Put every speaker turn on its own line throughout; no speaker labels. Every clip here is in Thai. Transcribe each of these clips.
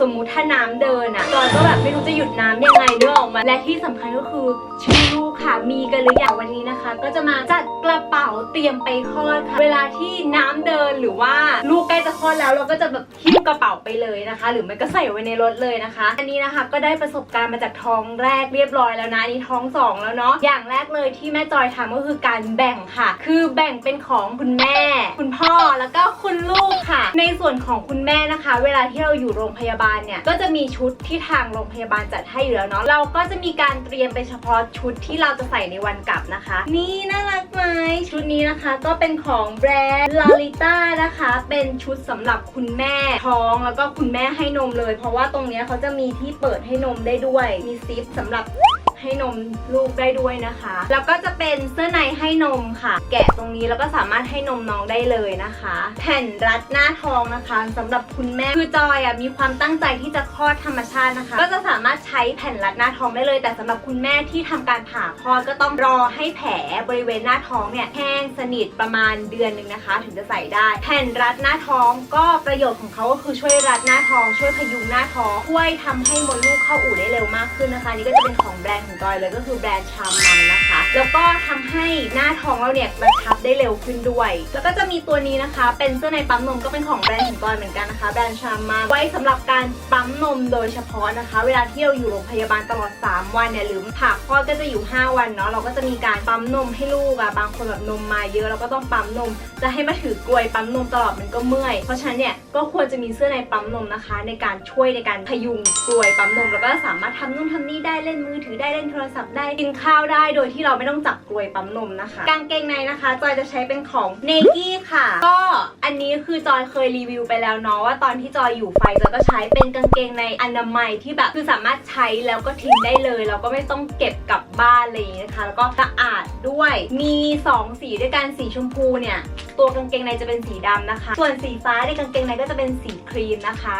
สมมุติถ้าน้ำเดินอะจอยก็แบบไม่รู้จะหยุดน้ำยังไงเนื้อออกมา และที่สำคัญก็คือชื่อลูกค่ะ มีกันหรือยังวันนี้นะคะ ก็จะมาจัดกระเป๋าเตรียมไปคลอดค่ะ เวลาที่น้ำเดินหรือว่าลูกใกล้จะคลอดแล้ว เราก็จะแบบหิ้วกระเป๋าไปเลยนะคะ หรือไม่ก็ใส่ไว้ในรถเลยนะคะ อันนี้นะคะก็ได้ประสบการณ์มาจากท้องแรกเรียบร้อยแล้วนะอันนี้ท้องสองแล้วเนาะ อย่างแรกเลยที่แม่จอยทำก็คือการแบ่งค่ะ คือแบ่งเป็นของคุณแม่ คุณพ่อแล้วก็คุณลูกค่ะ ในส่วนของคุณแม่นะคะ เวลาที่เราอยู่โรงพยาบาลเนี่ยก็จะมีชุดที่ทางโรงพยาบาลจัดให้อยู่แล้วเนาะเราก็จะมีการเตรียมไปเฉพาะชุดที่เราจะใส่ในวันกลับนะคะ นี่น่ารักไหมชุดนี้นะคะก็เป็นของแบรนด์ลาลิต้านะคะ เป็นชุดสำหรับคุณแม่ท้องแล้วก็คุณแม่ให้นมเลย เพราะว่าตรงเนี้ยเขาจะมีที่เปิดให้นมได้ด้วย มีซิปสำหรับ ให้นมลูกได้ด้วยนะคะ แล้วก็จะเป็นเสื้อในให้นมค่ะ แกะตรงนี้แล้วก็สามารถให้นมน้องได้เลยนะคะ แผ่นรัดหน้าท้องนะคะสำหรับคุณแม่คือจอยอะมีความตั้งใจที่จะคลอดธรรมชาตินะคะ ก็จะสามารถใช้แผ่นรัดหน้าท้องได้เลย แต่สำหรับคุณแม่ที่ทำการผ่าคลอดก็ต้องรอให้แผลบริเวณหน้าท้องเนี่ยแห้งสนิทประมาณเดือนหนึ่งนะคะ ถึงจะใส่ได้ แผ่นรัดหน้าท้องก็ประโยชน์ของเขาก็คือช่วยรัดหน้าท้อง ช่วยพยุงหน้าท้องช่วยทำให้มดลูกเข้าอู่ได้เร็วมากขึ้นนะคะ นี่ก็จะเป็นของแบรนด์ของจอยเลยก็คือแบรนด์ชามมันนะคะ แล้วก็ทำให้หน้าท้องเราเนี่ยกระชับได้เร็วขึ้นด้วย แล้วก็จะมีตัวนี้นะคะ เป็นเสื้อในปั๊มนมก็เป็นของแบรนด์ของจอยเหมือนกันนะคะ แบรนด์ชามมันไว้สำหรับการปั๊มนมโดยเฉพาะนะคะ เวลาที่เราอยู่โรงพยาบาลตลอด 3 วันเนี่ยหรือผ่าคลอดก็จะอยู่ 5 วันเนาะเราก็จะมีการปั๊มนมให้ลูกอะบางคนแบบนมมาเยอะเราก็ต้องปั๊มนม จะให้มาถือกลวยปั๊มนมตลอดมันก็เมื่อย เพราะฉะนั้นเนี่ยก็ควรจะมีเสื้อในปั๊มนมนะคะ ในการช่วยในการพยุงกลวยปั๊มนมแล้วก็สามารถทำนู่นทำนี่ได้เล่นมือถือได้นโทรศัพท์ได้กินข้าวได้โดยที่เราไม่ต้องจับกลวยปั๊มนมนะคะ กางเกงในนะคะจอยจะใช้เป็นของเนกี้ค่ะ ก็อันนี้คือจอยเคยรีวิวไปแล้วเนาะว่าตอนที่จอยอยู่ไฟจอยก็ใช้เป็นกางเกงในอนามัยที่แบบคือสามารถใช้แล้วก็ทิ้งได้เลยเราก็ไม่ต้องเก็บกลับบ้านอะไรอย่างเลยนะคะ แล้วก็สะอาดด้วยมีสองสีด้วยกันสีชมพูเนี่ย ตัวกางเกงในจะเป็นสีดำนะคะ ส่วนสีฟ้าในกางเกงในก็จะเป็นสีครีมนะคะ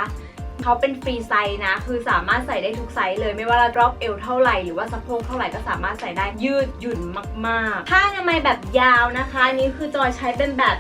เขาเป็นฟรีไซส์นะ คือสามารถใส่ได้ทุกไซส์เลยไม่ว่าเรา drop เอวเท่าไหร่หรือว่าสะโพกเท่าไหร่ก็สามารถใส่ได้ยืดหยุ่นมากๆ ผ้าอนามัยแบบยาวนะคะนี้คือจอยใช้เป็นแบบ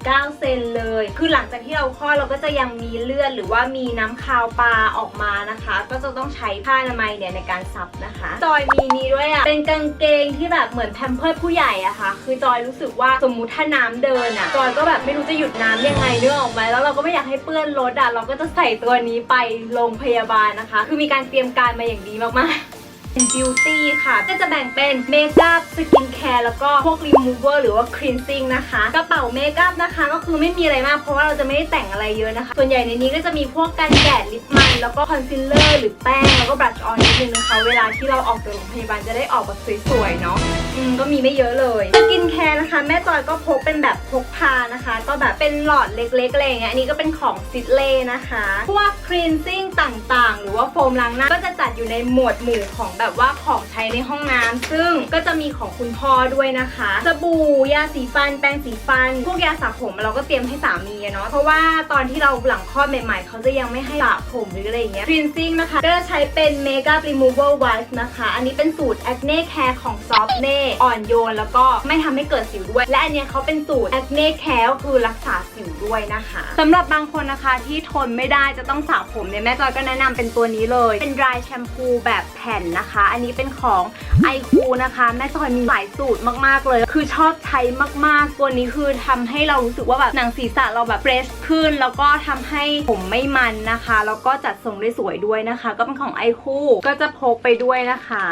29 เซนเลย คือหลังจากที่เราคลอดเราก็จะยังมีเลือด หรือว่ามีน้ำคาวปลาออกมานะคะ ก็จะต้องใช้ผ้าอนามัยเนี่ยในการซับนะคะ จอยมีนี้ด้วยอะ่ะเป็นกางเกงที่แบบเหมือนแพมเพิร์ดผู้ใหญ่อะค่ะ คือจอยรู้สึกว่าสมมุติถ้าน้ำเดินอะจอยก็แบบไม่รู้จะหยุดน้ำยังไงเนื้อออกไหมแล้วเราก็ไม่อยากให้เปื้อนรถอะเราก็จะใส่ตัวนี้ไปโรงพยาบาลนะคะ คือมีการเตรียมการมาอย่างดีมากๆเป็นบิวตี้ค่ะ ก็จะแบ่งเป็นเมคอัพสกินแคร์แล้วก็พวกรีมูเวอร์หรือว่าครีนซิ่งนะคะ กระเป๋าเมคอัพนะคะ ก็คือไม่มีอะไรมากเพราะว่าเราจะไม่ได้แต่งอะไรเยอะนะคะ ส่วนใหญ่ในนี้ก็จะมีพวกกันแดดลิปมัน แล้วก็คอนซีลเลอร์หรือแป้งแล้วก็บลัชออนนิดนึงนะคะ เวลาที่เราออกจากโรงพยาบาลจะได้ออกแบบสวยๆเนาะอืมก็มีไม่เยอะเลยสกินแคร์นะคะ แม่จอยก็พกเป็นแบบพกพานะคะ ก็แบบเป็นหลอดเล็กๆอะไรเงี้ยอันนี้ก็เป็นของซิดเล่นะคะพวกคลีนซิ่งต่างๆ หรือว่าโฟมล้างหน้าก็จะจัดอยู่ในหมวดหมู่ของแบบว่าของใช้ในห้องน้ำซึ่งก็จะมีของคุณพ่อด้วยนะคะสบู่ยาสีฟัน แปรงสีฟัน พวกยาสระผมเราก็เตรียมให้สามีเนาะเพราะว่าตอนที่เราหลังคลอดใหม่ๆ เขาจะยังไม่ให้สระผมหรืออะไรอย่างเงี้ยคลีนซิ่งนะคะก็จะใช้เป็น Makeup Removal Wipes นะคะ อันนี้เป็นสูตร Acne Care ของ Soft n e อ่อนโยน แล้วก็ไม่ทำให้เกิดสิวด้วย และอันเนี้ยเขาเป็นสูตร Acne Care ก็คือรักษาสิวด้วยนะคะสำหรับบางคนนะคะที่ทนไม่ได้จะต้องสระผมเนี่ยแม่จอยก็แนะนำเป็นตัวนี้เลย เป็น dry shampoo แบบแผ่นนะคะ อันนี้เป็นของไอคูนะคะแม่จอยมีหลายสูตรมากๆเลย คือชอบใช้มากๆ ตัวนี้คือทำให้เรารู้สึกว่าแบบหนังศีรษะเราแบบเฟรชขึ้น แล้วก็ทำให้ผมไม่มันนะคะ แล้วก็จัดทรงได้สวยด้วยนะคะ ก็เป็นของไอคูก็จะพกไปด้วยนะคะ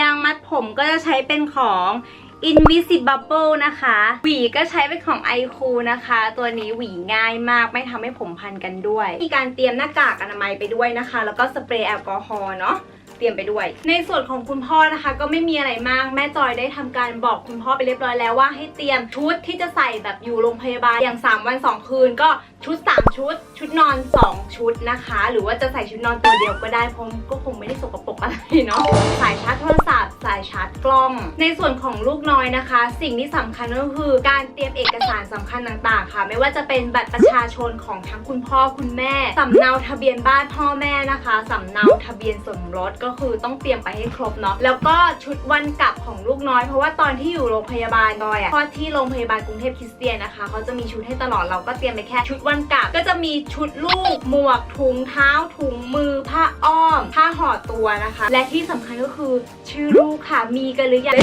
ยางมัดผมก็จะใช้เป็นของ Invisible นะคะ หวีก็ใช้เป็นของ i q o นะคะ ตัวนี้หวีง่ายมากไม่ทำให้ผมพันกันด้วย มีการเตรียมหน้ากากอนามัยไปด้วยนะคะ แล้วก็สเปรย์แอลกอฮอล์เนาะเตรียมไปด้วย ในส่วนของคุณพ่อนะคะ ก็ไม่มีอะไรมาก แม่จอยได้ทำการบอกคุณพ่อไปเรียบร้อยแล้วว่าให้เตรียมชุดที่จะใส่แบบอยู่โรงพยาบาลอย่าง 3 วัน 2 คืน ก็ ชุด 3 ชุด ชุดนอน 2 ชุดนะคะ หรือว่าจะใส่ชุดนอนตัวเดียวก็ได้เพราะก็คงไม่ได้สกปรกอะไรเนาะสายชาร์จโทรศัพท์สายชาร์จกล้อง ในส่วนของลูกน้อยนะคะ สิ่งที่สำคัญก็คือการเตรียมเอกสารสำคัญต่างๆ ค่ะ ไม่ว่าจะเป็นบัตรประชาชนของทั้งคุณพ่อคุณแม่สำเนาทะเบียนบ้านพ่อแม่นะคะสำเนาทะเบียนสมรสก็คือต้องเตรียมไปให้ครบเนาะแล้วก็ชุดวันกลับของลูกน้อย เพราะว่าตอนที่อยู่โรงพยาบาลดอยอะคลอที่โรงพยาบาลกรุงเทพคริสเตียนนะคะเขาจะมีชุดให้ตลอดเราก็เตรียมไปแค่ชุดวันกลับก็จะมีชุดลูก หมวกถุงเท้า ถุงมือ ผ้าอ้อม ผ้าห่อตัวนะคะ และที่สำคัญก็คือชื่อลูกค่ะ มีกันหรือยัง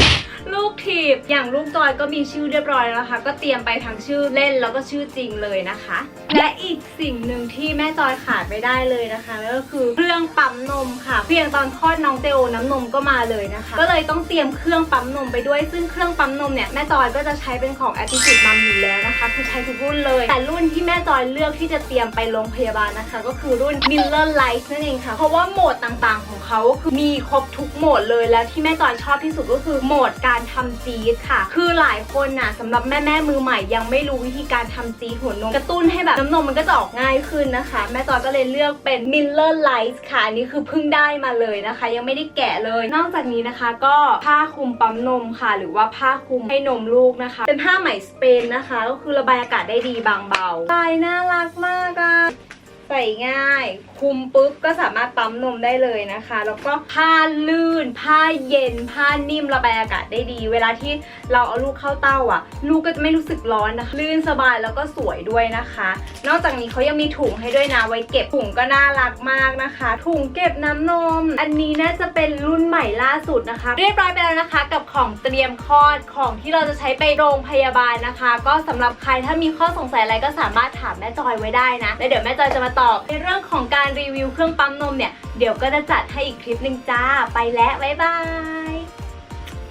ลูกทีบอย่างลูกจอยก็มีชื่อเรียบร้อยแล้วนะคะ ก็เตรียมไปทั้งชื่อเล่นแล้วก็ชื่อจริงเลยนะคะ และอีกสิ่งหนึ่งที่แม่จอยขาดไม่ได้เลยนะคะนั่นก็คือเครื่องปั๊มนมค่ะเพียงตอนคลอดน้องเตโอน้ำนมก็มาเลยนะคะ ก็เลยต้องเตรียมเครื่องปั๊มนมไปด้วยซึ่งเครื่องปั๊มนมเนี่ยแม่จอยก็จะใช้เป็นของ Attitude Mum อยู่แล้วนะคะ คือใช้ทุกรุ่นเลย แต่รุ่นที่แม่จอยเลือกที่จะเตรียมไปโรงพยาบาลนะคะ ก็คือรุ่น Miller Lite นั่นเองค่ะ เพราะว่าโหมดต่างๆ ของเขาก็คือมีครบทุกโหมดเลยแล้วที่แม่จอยชอบที่สุดก็คือโหมดการทำซีดค่ะ คือหลายคนน่ะสำหรับแม่แม่มือใหม่ยังไม่รู้วิธีการทำซีดหัวนมกระตุ้นให้แบบน้ำนมมันก็จะออกง่ายขึ้นนะคะ แม่จอยก็เลยเลือกเป็น Miller Lite ค่ะอันนี้คือเพิ่งได้มาเลยนะคะ ยังไม่ได้แกะเลย นอกจากนี้นะคะก็ผ้าคลุมปั๊มนมค่ะ หรือว่าผ้าคลุมให้นมลูกนะคะ เป็นผ้าไหมสเปนนะคะก็คือระบายอากาศได้ดีบางเบาลายน่ารักมากอะ ใส่ง่าย คุมปุ๊บก็สามารถปั๊มนมได้เลยนะคะ แล้วก็ผ้าลื่น ผ้าเย็น ผ้านิ่มระบายอากาศได้ดี เวลาที่เราเอาลูกเข้าเต้าอะ ลูกก็จะไม่รู้สึกร้อนนะคะลื่นสบายแล้วก็สวยด้วยนะคะ นอกจากนี้เขายังมีถุงให้ด้วยนะไว้เก็บถุงก็น่ารักมากนะคะ ถุงเก็บน้ำนม อันนี้น่าจะเป็นรุ่นใหม่ล่าสุดนะคะ เรียบร้อยไปแล้วนะคะ กับของเตรียมคลอดของที่เราจะใช้ไปโรงพยาบาลนะคะ ก็สำหรับใครถ้ามีข้อสงสัยอะไรก็สามารถถามแม่จอยไว้ได้นะแล้วเดี๋ยวแม่จอยจะมาตอบในเรื่องของการรีวิวเครื่องปั๊มนมเนี่ย เดี๋ยวก็จะจัดให้อีกคลิปหนึ่งจ้า ไปแล้ว บ๊ายบาย